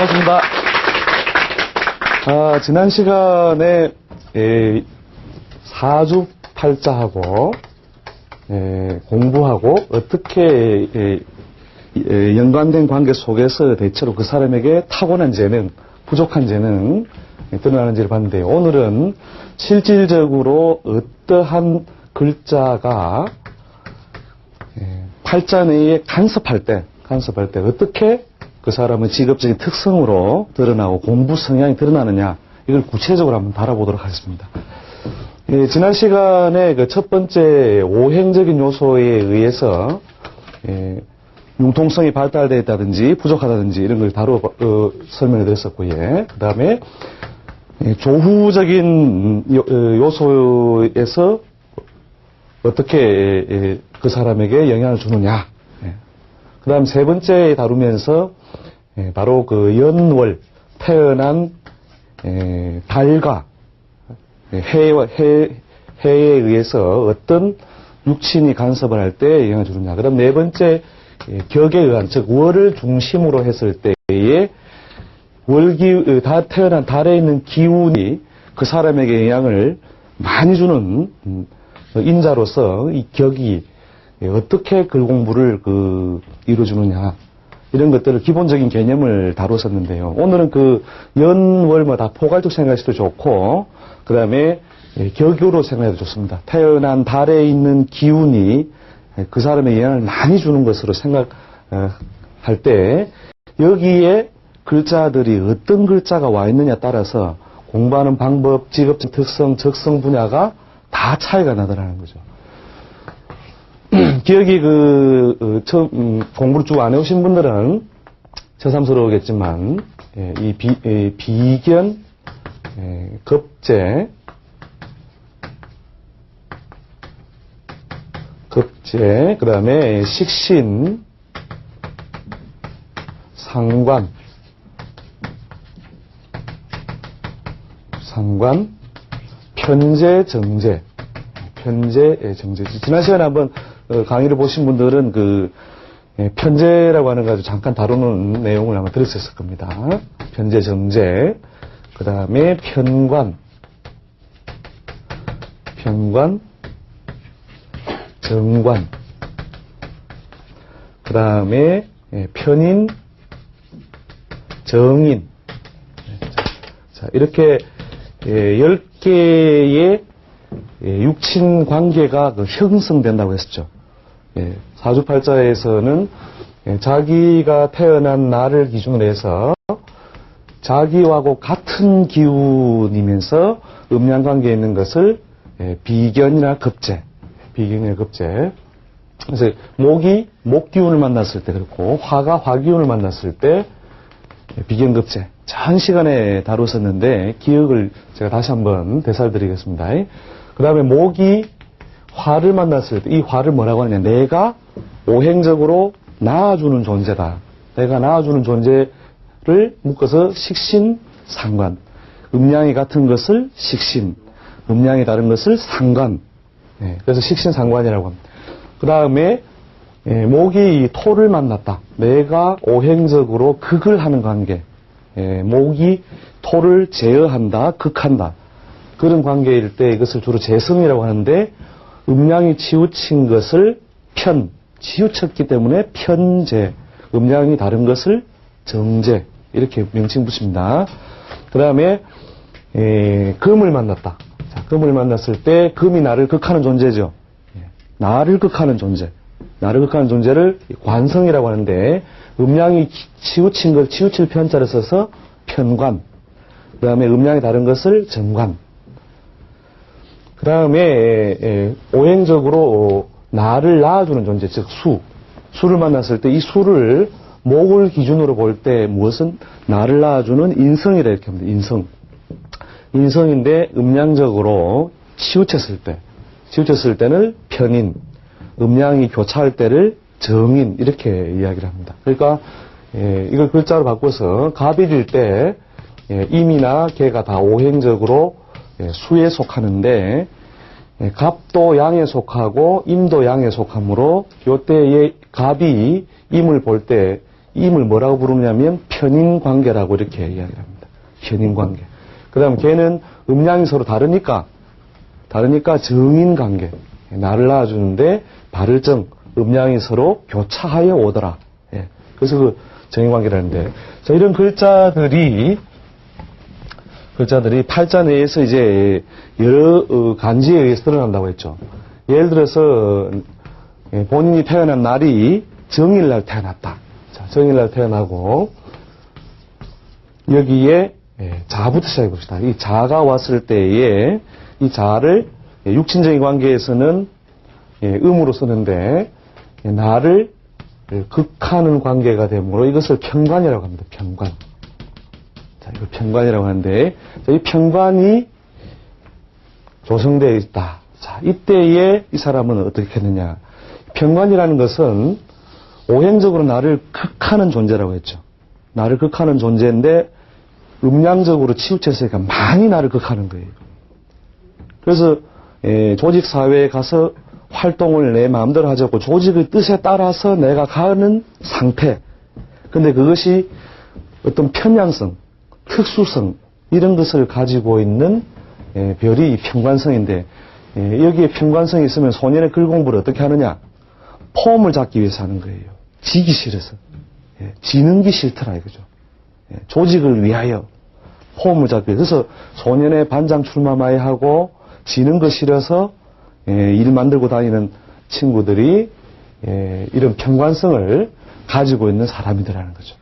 반갑습니다. 아, 지난 시간에 에, 사주 팔자하고 에, 공부하고 어떻게 에, 에, 연관된 관계 속에서 대체로 그 사람에게 타고난 재능, 부족한 재능 드러나는지를 봤는데 오늘은 실질적으로 어떠한 글자가 예, 팔자 내에 간섭할 때, 간섭할 때 어떻게 그 사람의 직업적인 특성으로 드러나고 공부 성향이 드러나느냐 이걸 구체적으로 한번 다뤄보도록 하겠습니다. 예, 지난 시간에 그 첫 번째 오행적인 요소에 의해서 예, 융통성이 발달되어 있다든지 부족하다든지 이런 걸 다루 어, 설명해 드렸었고, 예. 그 다음에 조후적인 요- 어, 요소에서 어떻게 예, 그 사람에게 영향을 주느냐. 그 다음 세 번째 다루면서 예, 바로 그 연월 태어난 예, 달과 예, 해와 해, 해에 의해서 어떤 육친이 간섭을 할 때 영향을 주느냐. 그 다음 네 번째 예, 격에 의한 즉 월을 중심으로 했을 때에 월기 어, 다 태어난 달에 있는 기운이 그 사람에게 영향을 많이 주는 음, 인자로서 이 격이 예, 어떻게 글 공부를 그 이루어주느냐 이런 것들을 기본적인 개념을 다뤘었는데요. 오늘은 그 연월뭐 다 포괄적 생각해도 좋고 그 다음에 격으로 생각해도 좋습니다. 태어난 달에 있는 기운이 예, 그 사람의 영향을 많이 주는 것으로 생각할 때 여기에 글자들이 어떤 글자가 와 있느냐에 따라서 공부하는 방법, 직업적 특성, 적성 분야가 다 차이가 나더라는 거죠. 기억이 그, 어, 처음, 음, 공부를 쭉 안 해오신 분들은 새삼스러우겠지만, 예, 이 비, 이 비견, 예, 급제, 급제, 그 다음에 식신, 상관, 상관, 편제, 정제, 편제, 예, 정제. 지난 시간에 한번 어, 강의를 보신 분들은 그 예, 편제라고 하는 거 아주 잠깐 다루는 내용을 아마 들었을 겁니다. 편제, 정제, 그 다음에 편관, 편관, 정관, 그 다음에 예, 편인, 정인. 자, 이렇게 예, 10개의 예, 육친 관계가 그 형성된다고 했었죠. 예, 사주팔자에서는 예, 자기가 태어난 날을 기준으로 해서 자기하고 같은 기운이면서 음양 관계에 있는 것을 예, 비견이나 급제, 비견이나 급제. 그래서 목이 목 기운을 만났을 때 그렇고 화가 화 기운을 만났을 때 비견급제. 전 시간에 다뤘었는데 기억을 제가 다시 한번 되살드리겠습니다. 그 다음에 목이 화를 만났을 때 이 화를 뭐라고 하느냐. 내가 오행적으로 낳아주는 존재다. 내가 낳아주는 존재를 묶어서 식신, 상관. 음양이 같은 것을 식신, 음양이 다른 것을 상관. 예, 그래서 식신, 상관이라고 합니다. 그 다음에 예, 목이 이 토를 만났다. 내가 오행적으로 극을 하는 관계. 예, 목이 토를 제어한다, 극한다. 그런 관계일 때 이것을 주로 재성이라고 하는데 음양이 치우친 것을 편, 치우쳤기 때문에 편제, 음양이 다른 것을 정제 이렇게 명칭 붙입니다. 그 다음에 금을 만났다. 자, 금을 만났을 때 금이 나를 극하는 존재죠. 예, 나를 극하는 존재. 나를 극하는 존재를 관성이라고 하는데 음양이 치우친 걸 치우칠 편자를 써서 편관. 그 다음에 음양이 다른 것을 정관. 그 다음에 오행적으로 나를 낳아주는 존재, 즉 수. 수를 만났을 때 이 수를 목을 기준으로 볼 때 무엇은 나를 낳아주는 인성이라 이렇게 합니다. 인성. 인성인데 음양적으로 치우쳤을 때, 치우쳤을 때는 편인, 음양이 교차할 때를 정인 이렇게 이야기를 합니다. 그러니까 예, 이걸 글자로 바꿔서 갑일일 때 예, 임이나 개가 다 오행적으로 예, 수에 속하는데 예, 갑도 양에 속하고 임도 양에 속하므로 요때의 갑이 임을 볼 때 임을 뭐라고 부르냐면 편인 관계라고 이렇게 이야기를 합니다. 편인 관계. 그 다음 걔는 음양이 서로 다르니까, 다르니까 정인 관계. 나를 낳아주는데 발을 정, 음양이 서로 교차하여 오더라. 예. 그래서 그 정인 관계라는데, 자, 이런 글자들이, 글자들이 팔자 내에서 이제 여러 어, 간지에 의해서 드러난다고 했죠. 예를 들어서, 예, 본인이 태어난 날이 정일날 태어났다. 자, 정일날 태어나고, 여기에 예, 자부터 시작해 봅시다. 이 자가 왔을 때에 이 자를 예, 육친적인 관계에서는 예, 음으로 쓰는데 예, 나를 예, 극하는 관계가 되므로 이것을 평관이라고 합니다. 평관. 자, 이걸 평관이라고 하는데 자, 이 평관이 조성되어 있다. 자, 이때에 이 사람은 어떻게 했느냐. 평관이라는 것은 오행적으로 나를 극하는 존재라고 했죠. 나를 극하는 존재인데 음량적으로 치우쳤으니까 많이 나를 극하는 거예요. 그래서 예, 조직 사회에 가서 활동을 내 마음대로 하지 않고 조직의 뜻에 따라서 내가 가는 상태. 근데 그것이 어떤 편향성, 특수성 이런 것을 가지고 있는 예, 별이 이 평관성인데 예, 여기에 평관성이 있으면 소년의 글 공부를 어떻게 하느냐? 폼을 잡기 위해서 하는 거예요. 지기 싫어서. 예, 지는 게 싫더라 이거죠. 예, 조직을 위하여 폼을 잡기 위해서. 그래서 소년의 반장 출마마에 하고 지는 거 싫어서 예, 일 만들고 다니는 친구들이 예, 이런 평관성을 가지고 있는 사람이더라는 거죠.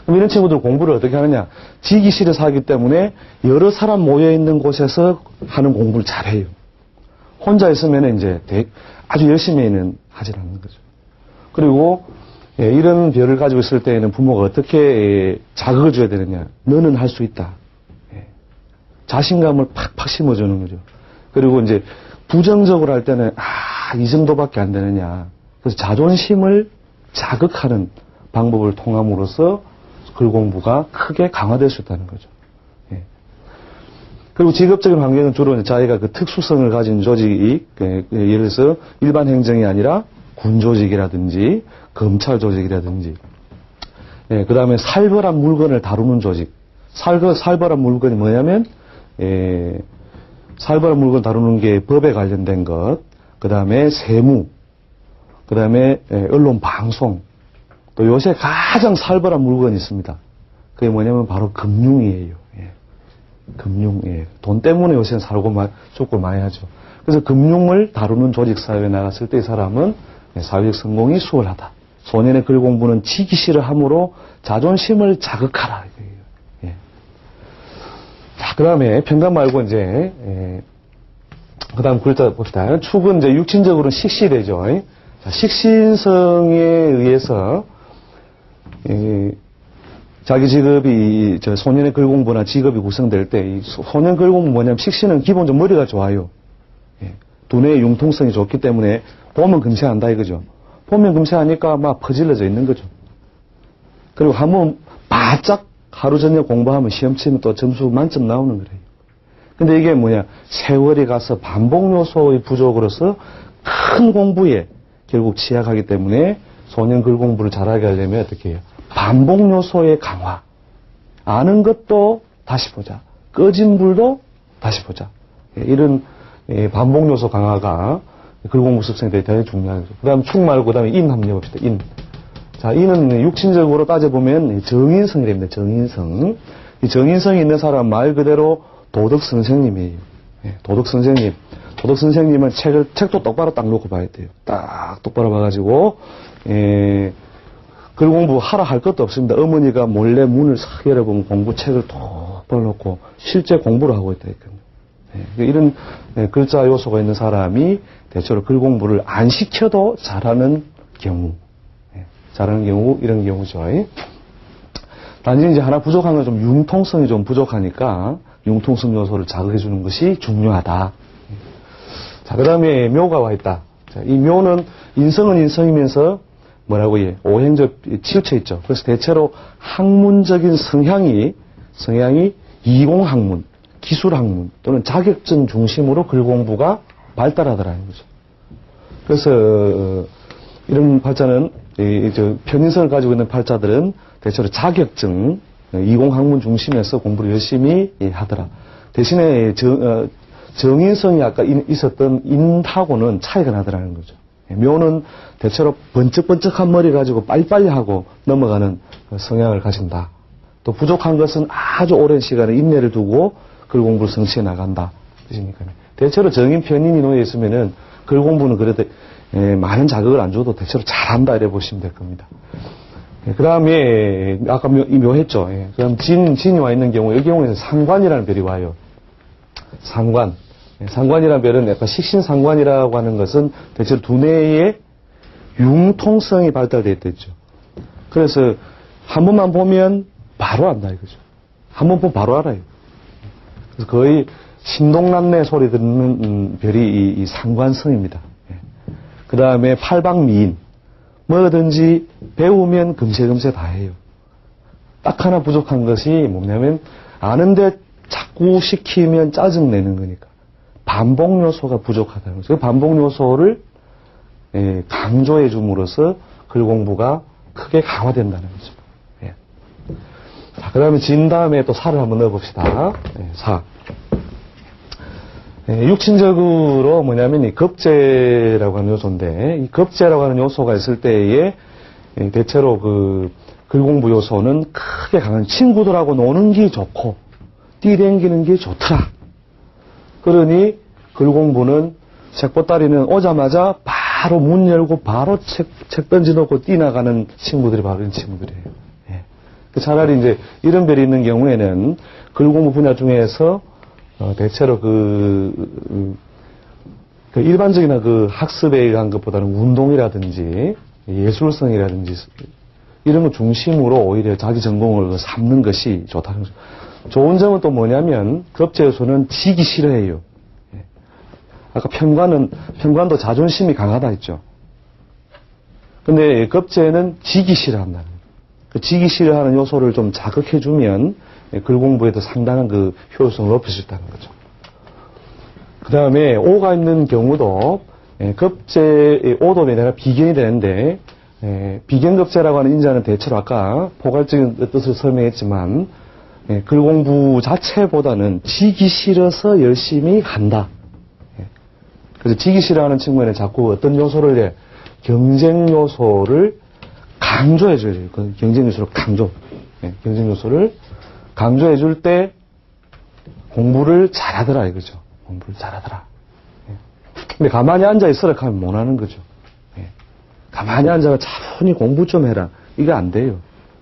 예. 그럼 이런 친구들 공부를 어떻게 하느냐? 지기 싫어서 하기 때문에 여러 사람 모여 있는 곳에서 하는 공부를 잘해요. 혼자 있으면 이제 대- 아주 열심히는 하질 않는 거죠. 그리고 예, 이런 별을 가지고 있을 때에는 부모가 어떻게 예, 자극을 줘야 되느냐. 너는 할 수 있다. 예. 자신감을 팍팍 심어주는 거죠. 그리고 이제 부정적으로 할 때는 아, 이 정도밖에 안 되느냐. 그래서 자존심을 자극하는 방법을 통함으로써 글 공부가 크게 강화될 수 있다는 거죠. 예. 그리고 직업적인 환경은 주로 자기가 그 특수성을 가진 조직이 예, 예, 예를 들어서 일반 행정이 아니라 군 조직이라든지 검찰 조직이라든지 예, 그 다음에 살벌한 물건을 다루는 조직. 살거, 살벌한 물건이 뭐냐면, 예, 살벌한 물건 다루는 게 법에 관련된 것, 그 다음에 세무, 그 다음에 예, 언론 방송, 또 요새 가장 살벌한 물건이 있습니다. 그게 뭐냐면 바로 금융이에요. 예. 금융, 예. 돈 때문에 요새는 살고 마, 죽고 많이 하죠. 그래서 금융을 다루는 조직사회에 나갔을 때 이 사람은 예, 사회적 성공이 수월하다. 소년의 글 공부는 지기 싫어함으로 자존심을 자극하라. 이거예요. 예. 자, 그 다음에 평간 말고 이제, 그 다음 글자 봅시다. 축은 이제 육신적으로는 식시되죠. 자, 식신성에 의해서, 이 자기 직업이, 저 소년의 글 공부나 직업이 구성될 때, 이 소- 소년 글 공부 뭐냐면 식신은 기본적으로 머리가 좋아요. 예. 두뇌의 융통성이 좋기 때문에 보면 금세 한다 이거죠. 보면 금세 하니까 막 퍼질러져 있는 거죠. 그리고 한번 바짝 하루 저녁 공부하면 시험 치면 또 점수 만점 나오는 거래요. 근데 이게 뭐냐 세월이 가서 반복 요소의 부족으로서 큰 공부에 결국 취약하기 때문에 소년 글 공부를 잘하게 하려면 어떻게 해요? 반복 요소의 강화. 아는 것도 다시 보자. 꺼진 불도 다시 보자. 예, 이런 예, 반복 요소 강화가 글 공부 습성에 대해 중요하죠. 그 다음 축 말고 그 다음에 인 한번 해봅시다. 인. 자, 이는 육신적으로 따져보면 정인성이 됩니다. 정인성. 이 정인성이 있는 사람 말 그대로 도덕 선생님이에요. 예, 도덕 선생님. 도덕 선생님은 책을, 책도 똑바로 딱 놓고 봐야 돼요. 딱 똑바로 봐가지고, 예, 글 공부 하라 할 것도 없습니다. 어머니가 몰래 문을 싹 열어보면 공부책을 똑바로 놓고 실제 공부를 하고 있다 했거든요. 예, 이런 예, 글자 요소가 있는 사람이 대체로 글 공부를 안 시켜도 잘하는 경우. 예, 잘하는 경우, 이런 경우죠. 예. 단지 이제 하나 부족한 건 좀 융통성이 좀 부족하니까 융통성 요소를 자극해 주는 것이 중요하다. 자, 그 다음에 묘가 와 있다. 자, 이 묘는 인성은 인성이면서 뭐라고 예, 오행적 치우쳐 있죠. 그래서 대체로 학문적인 성향이 성향이 이공학문, 기술학문 또는 자격증 중심으로 글 공부가 발달하더라는 거죠. 그래서 어, 이런 발자는 이, 저, 편인성을 가지고 있는 팔자들은 대체로 자격증, 이공학문 중심에서 공부를 열심히 예, 하더라. 대신에 정, 어, 정인성이 아까 인- 있었던 인하고는 차이가 나더라는 거죠. 예, 묘는 대체로 번쩍번쩍한 머리 가지고 빨리빨리 하고 넘어가는 그 성향을 가진다. 또 부족한 것은 아주 오랜 시간에 인내를 두고 글 공부를 성취해 나간다. 뜻이니까요. 대체로 정인 편인이 놓여 있으면은 글 공부는 그래도 예, 많은 자극을 안 줘도 대체로 잘한다 이래 보시면 될 겁니다. 그 다음에 아까 묘, 이 묘했죠. 예, 그럼 진 진이 와 있는 경우 이 경우에는 상관이라는 별이 와요. 상관. 예, 상관이라는 별은 약간 식신상관이라고 하는 것은 대체로 두뇌의 융통성이 발달되어 있죠. 그래서 한 번만 보면 바로 안다 이거죠. 한 번 보면 바로 알아요. 그래서 거의 신동난내 소리 듣는 음, 별이 이, 이 상관성입니다. 그 다음에 팔방미인. 뭐든지 배우면 금세금세 다 해요. 딱 하나 부족한 것이 뭐냐면 아는데 자꾸 시키면 짜증내는 거니까. 반복 요소가 부족하다는 거죠. 그 반복 요소를 예, 강조해 줌으로써 글 공부가 크게 강화된다는 거죠. 예. 자, 그 다음에 진 다음에 또 사를 한번 넣어봅시다. 예, 사. 예, 육친적으로 뭐냐면 이 급제라고 하는 요소인데 이 급제라고 하는 요소가 있을 때에 예, 대체로 그 글공부 요소는 크게 강한 친구들하고 노는 게 좋고 뛰댕기는 게 좋더라. 그러니 글공부는 책보따리는 오자마자 바로 문 열고 바로 책, 책 던져놓고 뛰나가는 친구들이 바로 이런 친구들이에요. 예. 그 차라리 이제 이런 별이 있는 경우에는 글공부 분야 중에서 어, 대체로 그, 음, 그 일반적이나 그 학습에 의한 것보다는 운동이라든지 예술성이라든지 이런 거 중심으로 오히려 자기 전공을 삼는 것이 좋다는 거죠. 좋은 점은 또 뭐냐면 급제에서는 지기 싫어해요. 예. 아까 편관은 편관도 자존심이 강하다 했죠. 근데 급제는 지기 싫어한다는. 그 지기 싫어하는 요소를 좀 자극해주면 예, 글 공부에도 상당한 그 효율성을 높일 수 있다는 거죠. 그 다음에 오가 있는 경우도 예, 급제 오도 내가 비견이 되는데 예, 비견급제라고 하는 인자는 대체로 아까 포괄적인 뜻을 설명했지만 예, 글 공부 자체보다는 지기 싫어서 열심히 한다. 예. 그래서 지기 싫어하는 친구에는 자꾸 어떤 요소를 해? 경쟁 요소를 강조해 줘야 돼요. 그 경쟁 요소를 강조. 예, 경쟁 요소를 강조해 줄 때 공부를 잘하더라 이거죠. 공부를 잘하더라. 예. 근데 가만히 앉아 있으라 하면 못 하는 거죠. 예. 가만히 앉아가 차분히 공부 좀 해라. 이게 안 돼요.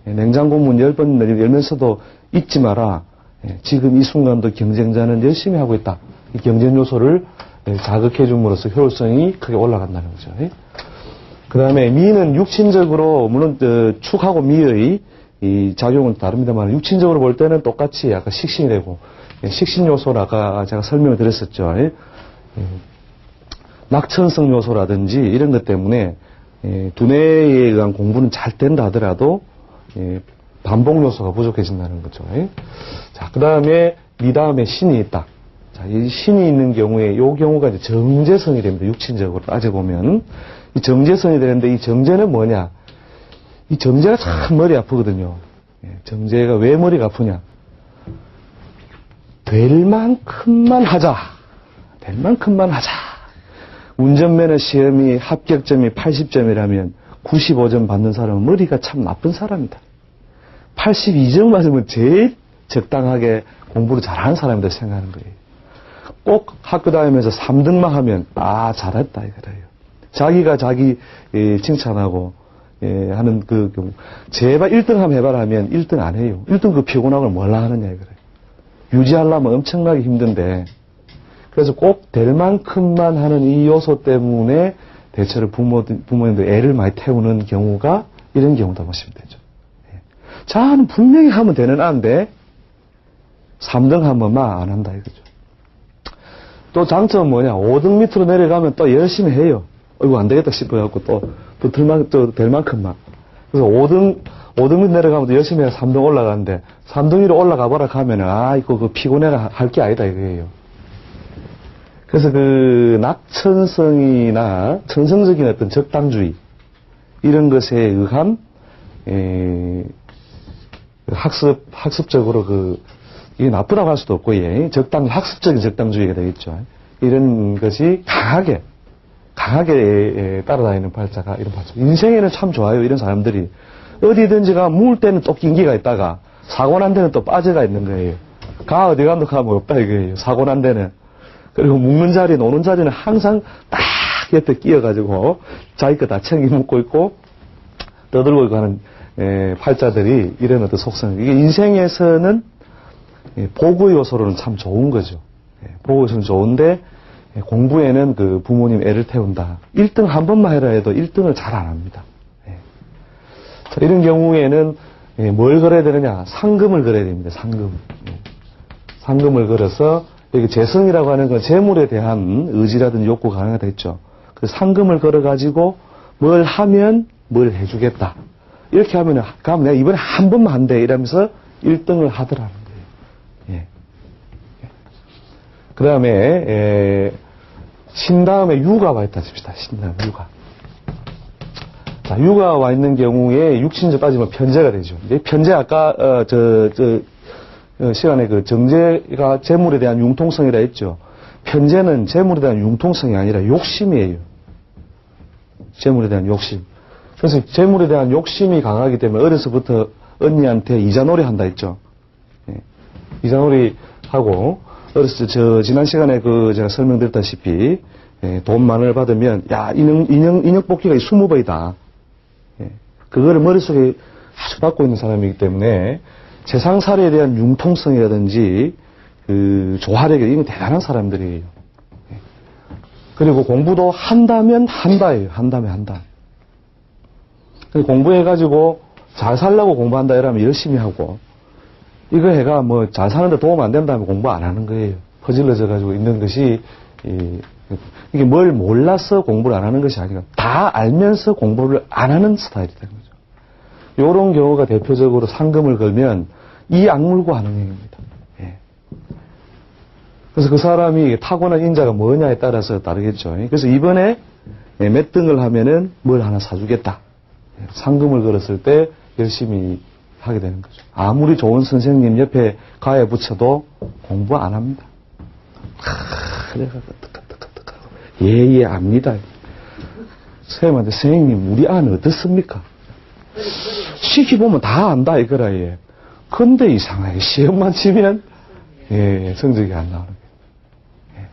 예, 냉장고 문 열 번 열면서도 잊지 마라. 예, 지금 이 순간도 경쟁자는 열심히 하고 있다. 이 경쟁 요소를 예, 자극해 줌으로써 효율성이 크게 올라간다는 거죠. 그 다음에 미는 육친적으로, 물론, 어, 축하고 미의 이 작용은 다릅니다만, 육친적으로 볼 때는 똑같이 약간 식신이 되고, 예, 식신 요소를 아까 제가 설명을 드렸었죠. 낙천성 요소라든지 이런 것 때문에 예, 두뇌에 의한 공부는 잘 된다 하더라도 예, 반복 요소가 부족해진다는 거죠. 예. 자, 그 다음에 미 다음에 신이 있다. 자, 이 신이 있는 경우에 이 경우가 이제 정제성이 됩니다. 육친적으로 따져보면 이 정제성이 되는데 이 정제는 뭐냐? 이 정제가 참 머리 아프거든요. 예, 정제가 왜 머리가 아프냐? 될 만큼만 하자. 될 만큼만 하자. 운전면허 시험이 합격점이 80점이라면 95점 받는 사람은 머리가 참 나쁜 사람이다. 82점 맞으면 제일 적당하게 공부를 잘하는 사람이다 생각하는 거예요. 꼭 학교 다니면서 3등만 하면 아 잘했다 이거예요. 자기가 자기 예, 칭찬하고 예, 하는 그 경우 제발 1등 한번 해봐라 하면 1등 안 해요. 1등 그 피곤한 걸 뭘라 하느냐 이거예요. 유지하려면 엄청나게 힘든데 그래서 꼭 될 만큼만 하는 이 요소 때문에 대체로 부모, 부모님들 애를 많이 태우는 경우가 이런 경우다 보시면 되죠. 예. 자는 분명히 하면 되는 안데 3등 하면만 안 한다 이거죠. 또 장점은 뭐냐? 5등 밑으로 내려가면 또 열심히 해요. 어이구, 안 되겠다 싶어갖고 또, 또 들 만, 또 될 만큼 만. 그래서 5등, 5등 밑 내려가면 또 열심히 해서 3등 올라가는데, 3등 위로 올라가 보라 하면은, 아, 이거 그 피곤해라 할 게 아니다 이거예요. 그래서 그 낙천성이나 천성적인 어떤 적당주의, 이런 것에 의한 에, 학습 학습적으로 그 이게 나쁘다고 할 수도 없고 예, 적당 학습적인 적당주의가 되겠죠. 이런 것이 강하게 강하게 에, 따라다니는 발자가 이런 발자. 인생에는 참 좋아요. 이런 사람들이 어디든지가 물 때는 또 낀기가 있다가 사고 난 데는 또 빠져가 있는 거예요. 가 어디 가도 가면 없다 이거예요. 사고 난 데는 그리고 묵는 자리, 노는 자리는 항상 딱 옆에 끼어가지고 자기 거 다 챙겨 묵고 있고 떠들고 가는 에, 팔자들이 이런 어떤 속성. 이게 인생에서는 예, 보고 요소로는 참 좋은 거죠. 예, 보고 요소는 좋은데 예, 공부에는 그 부모님 애를 태운다. 1등 한 번만 해라 해도 1등을 잘 안 합니다. 예. 자, 이런 경우에는 예, 뭘 걸어야 되느냐? 상금을 걸어야 됩니다. 상금. 예. 상금을 걸어서 여기 재성이라고 하는 건 재물에 대한 의지라든지 욕구가 가능하다 했죠. 그 상금을 걸어 가지고 뭘 하면 뭘 해주겠다. 이렇게 하면, 그럼 내가 이번에 한 번만 한대. 이러면서 1등을 하더라는 거예요. 예. 그 다음에, 신 다음에 유가 와 있다 칩시다. 신 다음에 유가. 자, 유가 와 있는 경우에 육신적 따지면 편제가 되죠. 이제 편제 아까, 어, 저, 저, 어, 시간에 그 정제가 재물에 대한 융통성이라 했죠. 편제는 재물에 대한 융통성이 아니라 욕심이에요. 재물에 대한 욕심. 그래서 재물에 대한 욕심이 강하기 때문에 어려서부터 언니한테 이자놀이 한다 했죠. 예. 이자놀이 하고 어렸을 때 저 지난 시간에 그 제가 설명드렸다시피 예, 돈 만원을 받으면 야 인형 인형 인형 뽑기가 20번이다. 예. 그거를 머릿속에 아주 갖고 있는 사람이기 때문에 세상살이에 대한 융통성이라든지 그 조화력이 이건 대단한 사람들이에요. 예. 그리고 공부도 한다면 한다예요. 한다면 한다. 공부해가지고 잘 살려고 공부한다 이러면 열심히 하고 이거 해가 뭐 잘 사는데 도움 안 된다면 공부 안 하는 거예요. 퍼질러져 가지고 있는 것이 이, 이게 뭘 몰라서 공부를 안 하는 것이 아니라 다 알면서 공부를 안 하는 스타일이 되는 거죠. 이런 경우가 대표적으로 상금을 걸면 이 악물고 하는 얘기입니다. 예. 그래서 그 사람이 타고난 인자가 뭐냐에 따라서 다르겠죠. 그래서 이번에 예, 몇 등을 하면은 뭘 하나 사주겠다. 예, 상금을 걸었을 때 열심히 하게 되는 거죠. 아무리 좋은 선생님 옆에 가해 붙여도 공부 안 합니다. 하, 내가 뜨끈뜨끈뜨끈 예예 압니다. 선생님한테 선생님 우리 아는 어떻습니까? 시키 보면 다 안다 이거라 예. 근데 이상하게 시험만 치면 예, 성적이 안 나오는 거예요.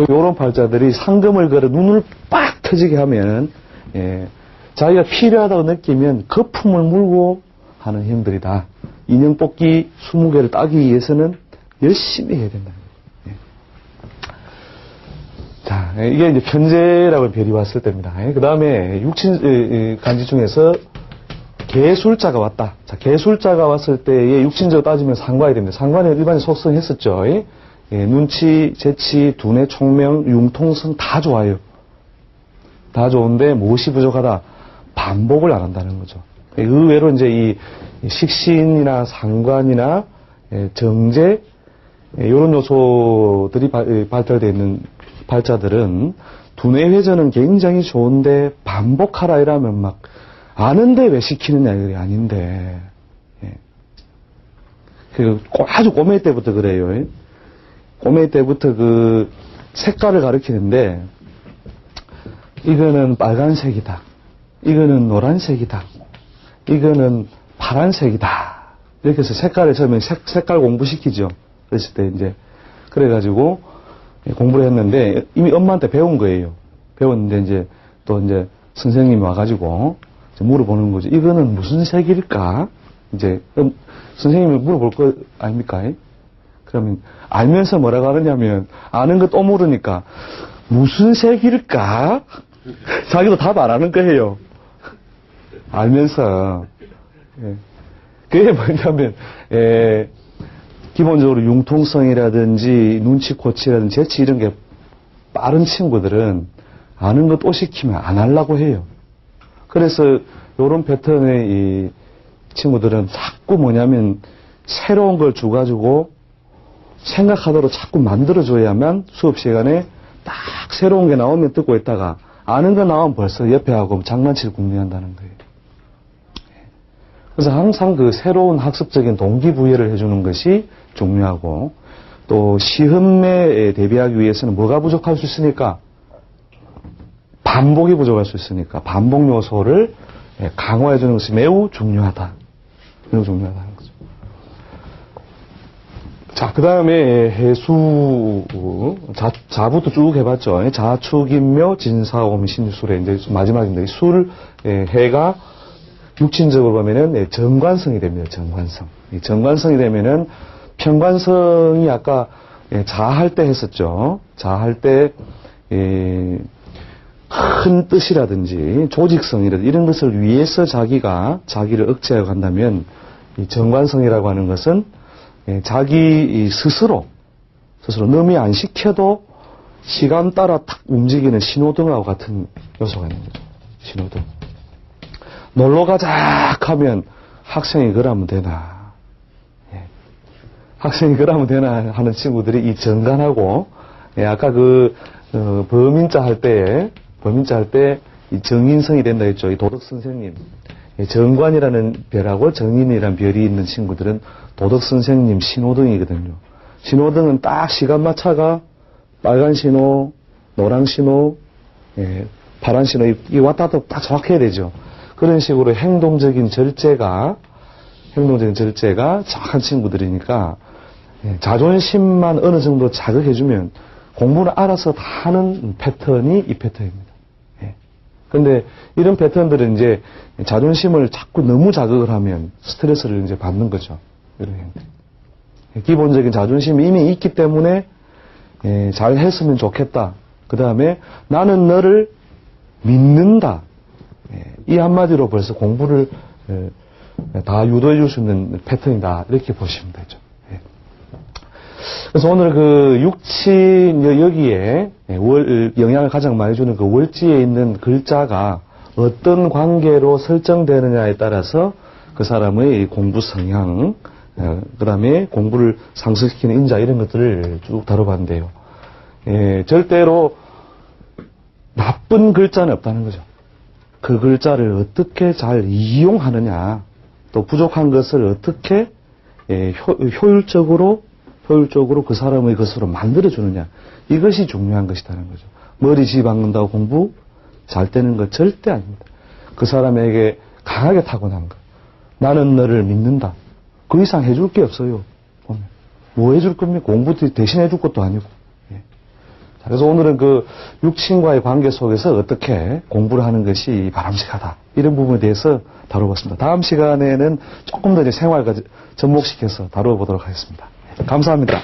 예. 이런 팔자들이 상금을 걸어 눈을 빡 터지게 하면 예, 자기가 필요하다고 느끼면 거품을 물고 하는 힘들이다. 인형 뽑기 20개를 따기 위해서는 열심히 해야 거예요. 예. 자, 이게 이제 편제라고 별이 왔을 때입니다. 그 다음에 육친 간지 중에서 개술자가 왔다. 자, 개술자가 왔을 때의 육신적으로 따지면 상관이 됩니다. 상관은 일반 속성했었죠. 예, 눈치, 재치, 두뇌, 총명, 융통성 다 좋아요. 다 좋은데 무엇이 부족하다? 반복을 안 한다는 거죠. 의외로 이제 이 식신이나 상관이나 예, 정제 이런 요소들이 발달되어 있는 발자들은 두뇌 회전은 굉장히 좋은데 반복하라 이러면 막 아는데 왜 시키느냐 이게 아닌데 예. 그 아주 꼬매 때부터 그래요. 꼬매 때부터 그 색깔을 가리키는데 이거는 빨간색이다. 이거는 노란색이다. 이거는 파란색이다. 이렇게 해서 색깔을 처음에 색, 색깔 공부시키죠. 그랬을 때 이제 그래가지고 공부를 했는데 이미 엄마한테 배운 거예요. 배웠는데 이제 또 이제 선생님이 와가지고 물어보는 거죠. 이거는 무슨 색일까? 이제 선생님이 물어볼 거 아닙니까? 그러면 알면서 뭐라고 하느냐면 아는 거또 모르니까 무슨 색일까? 자기도 답 안 하는 거예요. 알면서 예. 그게 뭐냐면 예, 기본적으로 융통성이라든지 눈치코치라든지 재치 이런 게 빠른 친구들은 아는 것 또 시키면 안 하려고 해요. 그래서 이런 패턴의 이 친구들은 자꾸 뭐냐면 새로운 걸 줘가지고 생각하도록 자꾸 만들어줘야만 수업 시간에 딱 새로운 게 나오면 듣고 있다가 아는 거 나오면 벌써 옆에 하고 장난치를 궁리한다는 거예요. 그래서 항상 그 새로운 학습적인 동기부여를 해주는 것이 중요하고 또 시험에 대비하기 위해서는 뭐가 부족할 수 있으니까 반복이 부족할 수 있으니까 반복 요소를 예, 강화해 주는 것이 매우 중요하다. 매우 중요하다는 거죠. 자, 그 다음에 해수, 자, 자부터 쭉 해봤죠. 자축인묘, 진사오미, 신술에 이제. 이 술, 예, 해가 육친적으로 보면은 예, 정관성이 됩니다. 정관성. 이 정관성이 되면은 평관성이 아까 예, 자할 때 했었죠. 자할 때, 예, 큰 뜻이라든지 조직성이라든지 이런 것을 위해서 자기가 자기를 억제하고 간다면 이 정관성이라고 하는 것은 예, 자기 이 스스로 스스로 넘이 안 시켜도 시간 따라 탁 움직이는 신호등하고 같은 요소가 있는 거죠. 신호등. 놀러 가자 하면 학생이 그러면 되나? 예. 학생이 그러면 되나 하는 친구들이 이 정관하고 예, 아까 그 어, 범인자 할 때에 범인자 할 때 이 정인성이 된다 했죠. 이 도덕 선생님. 예, 정관이라는 별하고 정인이라는 별이 있는 친구들은 도덕 선생님 신호등이거든요. 신호등은 딱 시간 마차가 빨간 신호, 노란 신호, 예, 파란 신호 이 왔다 갔다 딱 정확해야 되죠. 그런 식으로 행동적인 절제가 행동적인 절제가 정확한 친구들이니까 예, 자존심만 어느 정도 자극해주면 공부를 알아서 다 하는 패턴이 이 패턴입니다. 예. 근데 이런 패턴들은 이제 자존심을 자꾸 너무 자극을 하면 스트레스를 이제 받는 거죠. 이런 행동. 예, 기본적인 자존심이 이미 있기 때문에 예, 잘 했으면 좋겠다. 그 다음에 나는 너를 믿는다. 예, 이 한마디로 벌써 공부를 예, 다 유도해 줄 수 있는 패턴이다. 이렇게 보시면 되죠. 예. 그래서 오늘 그 여- 여기에 예, 월, 영향을 가장 많이 주는 그 월지에 있는 글자가 어떤 관계로 설정되느냐에 따라서 그 사람의 공부 성향, 그 다음에 공부를 상승시키는 인자 이런 것들을 쭉 다뤄봤는데요. 예, 절대로 나쁜 글자는 없다는 거죠. 그 글자를 어떻게 잘 이용하느냐, 또 부족한 것을 어떻게 예, 효, 효율적으로 효율적으로 그 사람의 것으로 만들어주느냐 이것이 중요한 것이라는 거죠. 머리 집박는다고 공부 잘 되는 것 절대 아닙니다. 그 사람에게 강하게 타고난 것. 나는 너를 믿는다. 그 이상 해줄 게 없어요. 뭐 해줄 겁니까? 공부 대신 해줄 것도 아니고. 그래서 오늘은 그 육친과의 관계 속에서 어떻게 공부를 하는 것이 바람직하다. 이런 부분에 대해서 다뤄봤습니다. 다음 시간에는 조금 더 이제 생활과 접목시켜서 다뤄보도록 하겠습니다. 예, 감사합니다.